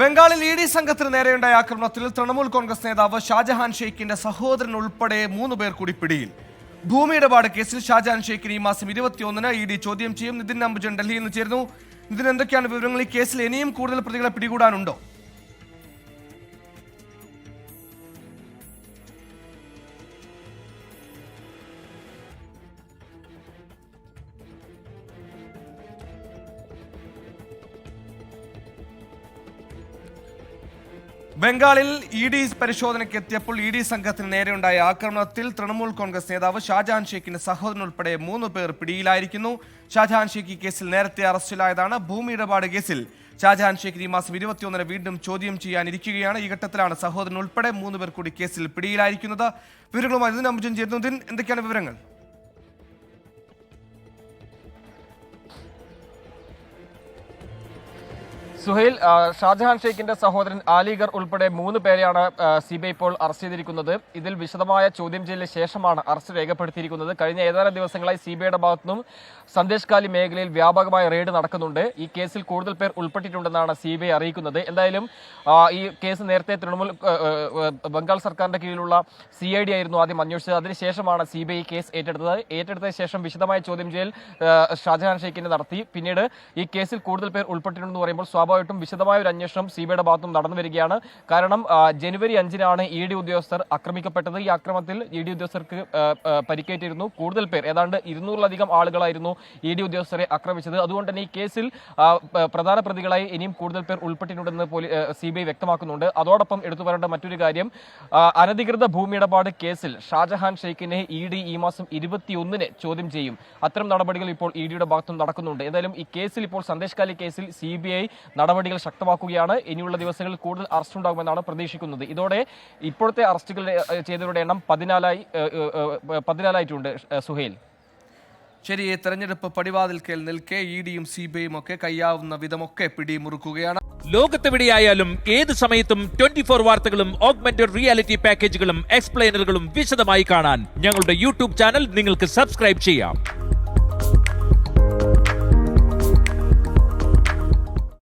ബംഗാളിൽ E D സംഘത്തിന് നേരെയുണ്ടായ ആക്രമണത്തിൽ തൃണമൂൽ കോൺഗ്രസ് നേതാവ് ഷാജഹാൻ ഷെയ്ഖിന്റെ സഹോദരൻ ഉൾപ്പെടെ മൂന്ന് പേർ കൂടി പിടിയിൽ. ഭൂമി ഇടപാട് കേസിൽ ഷാജഹാൻ ഷെയ്ഖിന് ഈ മാസം ഇരുപത്തിയൊന്നിന് ഇ ഡി ചോദ്യം ചെയ്യും. നിതിൻ അംബുജൻ ഡൽഹിയിൽ നിന്ന് ചേരുന്നു. നിതിൻ എന്തൊക്കെയാണ് വിവരങ്ങൾ ഈ കേസിൽ ഇനിയും കൂടുതൽ പ്രതികളെ പിടികൂടാനുണ്ടോ? ബംഗാളിൽ ഇ ഡി പരിശോധനയ്ക്ക് എത്തിയപ്പോൾ ഇ ഡി സംഘത്തിന് നേരെയുണ്ടായ ആക്രമണത്തിൽ തൃണമൂൽ കോൺഗ്രസ് നേതാവ് ഷാജഹാൻ ഷെയ്ഖിന്റെ സഹോദരൻ ഉൾപ്പെടെ മൂന്ന് പേർ പിടിയിലായിരിക്കുന്നു. ഷാജഹാൻ ഷെയ്ഖ് കേസിൽ നേരത്തെ അറസ്റ്റിലായതാണ്. ഭൂമി ഇടപാട് കേസിൽ ഷാജഹാൻ ഷെയ്ഖിന് ഈ മാസം ഇരുപത്തിയൊന്നിന് വീണ്ടും ചോദ്യം ചെയ്യാനിരിക്കുകയാണ്. ഈ ഘട്ടത്തിലാണ് സഹോദരൻ ഉൾപ്പെടെ മൂന്ന് പേർ കൂടി കേസിൽ പിടിയിലായിരിക്കുന്നത്. വിവരങ്ങളുമായി ഇതിന് ചേരുന്നതിന് എന്തൊക്കെയാണ് വിവരങ്ങൾ? സുഹൈൽ ഷാജഹാൻ ഷെയ്ഖിന്റെ സഹോദരൻ ആലിഗർ ഉൾപ്പെടെ മൂന്ന് പേരെയാണ് സി ബി ഐ ഇപ്പോൾ അറസ്റ്റ് ചെയ്തിരിക്കുന്നത്. ഇതിൽ വിശദമായ ചോദ്യം ചെയ്യലിന് ശേഷമാണ് അറസ്റ്റ് രേഖപ്പെടുത്തിയിരിക്കുന്നത്. കഴിഞ്ഞ ഏതാനും ദിവസങ്ങളായി സി ബി ഐയുടെ ഭാഗത്തുനിന്നും സന്ദേശ് കാലി മേഖലയിൽ വ്യാപകമായ റെയ്ഡ് നടക്കുന്നുണ്ട്. ഈ കേസിൽ കൂടുതൽ പേർ ഉൾപ്പെട്ടിട്ടുണ്ടെന്നാണ് സി ബി ഐ അറിയിക്കുന്നത്. എന്തായാലും ഈ കേസ് നേരത്തെ തൃണമൂൽ ബംഗാൾ സർക്കാരിന്റെ കീഴിലുള്ള സി ഐ ഡി ആയിരുന്നു ആദ്യം അന്വേഷിച്ചത്. അതിനുശേഷമാണ് സി ബി ഐ കേസ് ഏറ്റെടുത്തത്. ഏറ്റെടുത്ത ശേഷം വിശദമായ ചോദ്യം ചെയ്യൽ ഷാജഹാൻ ഷെയ്ഖിനെ നടത്തി. പിന്നീട് ഈ കേസിൽ കൂടുതൽ പേർ ഉൾപ്പെട്ടിട്ടുണ്ടെന്ന് പറയുമ്പോൾ സ്വാഭാവികമായിട്ടും വിശദമായ ഒരു അന്വേഷണം സി ബിയുടെ ഭാഗത്തും നടന്നു വരികയാണ്. കാരണം ജനുവരി അഞ്ചിനാണ് ഇ ഡി ഉദ്യോഗസ്ഥർ ആക്രമിക്കപ്പെട്ടത്. ഈ ആക്രമണത്തിൽ ഇ ഡി ഉദ്യോഗസ്ഥർക്ക് പരിക്കേറ്റിരുന്നു. കൂടുതൽ പേർ ഏതാണ്ട് ഇരുന്നൂറിലധികം ആളുകളായിരുന്നു ഇ ഡി ഉദ്യോഗസ്ഥരെ ആക്രമിച്ചത്. അതുകൊണ്ട് തന്നെ ഈ കേസിൽ പ്രധാന പ്രതികളായി ഇനിയും കൂടുതൽ പേർ ഉൾപ്പെട്ടിട്ടുണ്ടെന്ന് സി ബി ഐ വ്യക്തമാക്കുന്നുണ്ട്. അതോടൊപ്പം എടുത്തു പറയേണ്ട മറ്റൊരു കാര്യം അനധികൃത ഭൂമി ഇടപാട് കേസിൽ ഷാജഹാൻ ഷെയ്ഖിനെ ഇ ഡി ഈ മാസം ഇരുപത്തിയൊന്നിന് ചോദ്യം ചെയ്യും. അത്തരം നടപടികൾ ഇപ്പോൾ ഇ ഡിയുടെ ഭാഗത്തും നടക്കുന്നുണ്ട്. എന്തായാലും ഈ കേസിൽ ഇപ്പോൾ സന്ദേശ് കാലി കേസിൽ സി ബി ഐ നടപടികൾ ശക്തമാക്കുകയാണ്. ഇനിയുള്ള ദിവസങ്ങളിൽ കൂടുതൽ അറസ്റ്റ് ഉണ്ടാകുമെന്നാണ് പ്രതീക്ഷിക്കുന്നത്. ഇതോടെ ഇപ്പോഴത്തെ അറസ്റ്റുകൾ ചെയ്തവരുടെ എണ്ണം പതിനാലായി പതിനാലായിട്ടുണ്ട് സുഹേൽ. ശരി തെരഞ്ഞെടുപ്പ് പടിവാതിൽക്കൽ നിൽക്കെ ഇ ഡിയും സി ബി ഐയും ഒക്കെ കയ്യാവുന്ന വിധമൊക്കെ പിടിമുറുക്കുകയാണ്. ലോകത്തെവിടെയായാലും ഏത് സമയത്തും ട്വന്റി ഫോർ വാർത്തകളും ഓഗ്മെന്റഡ് റിയാലിറ്റി പാക്കേജുകളും എക്സ്പ്ലെയിനറുകളും വിശദമായി കാണാൻ ഞങ്ങളുടെ യൂട്യൂബ് ചാനൽ നിങ്ങൾക്ക് സബ്സ്ക്രൈബ് ചെയ്യാം.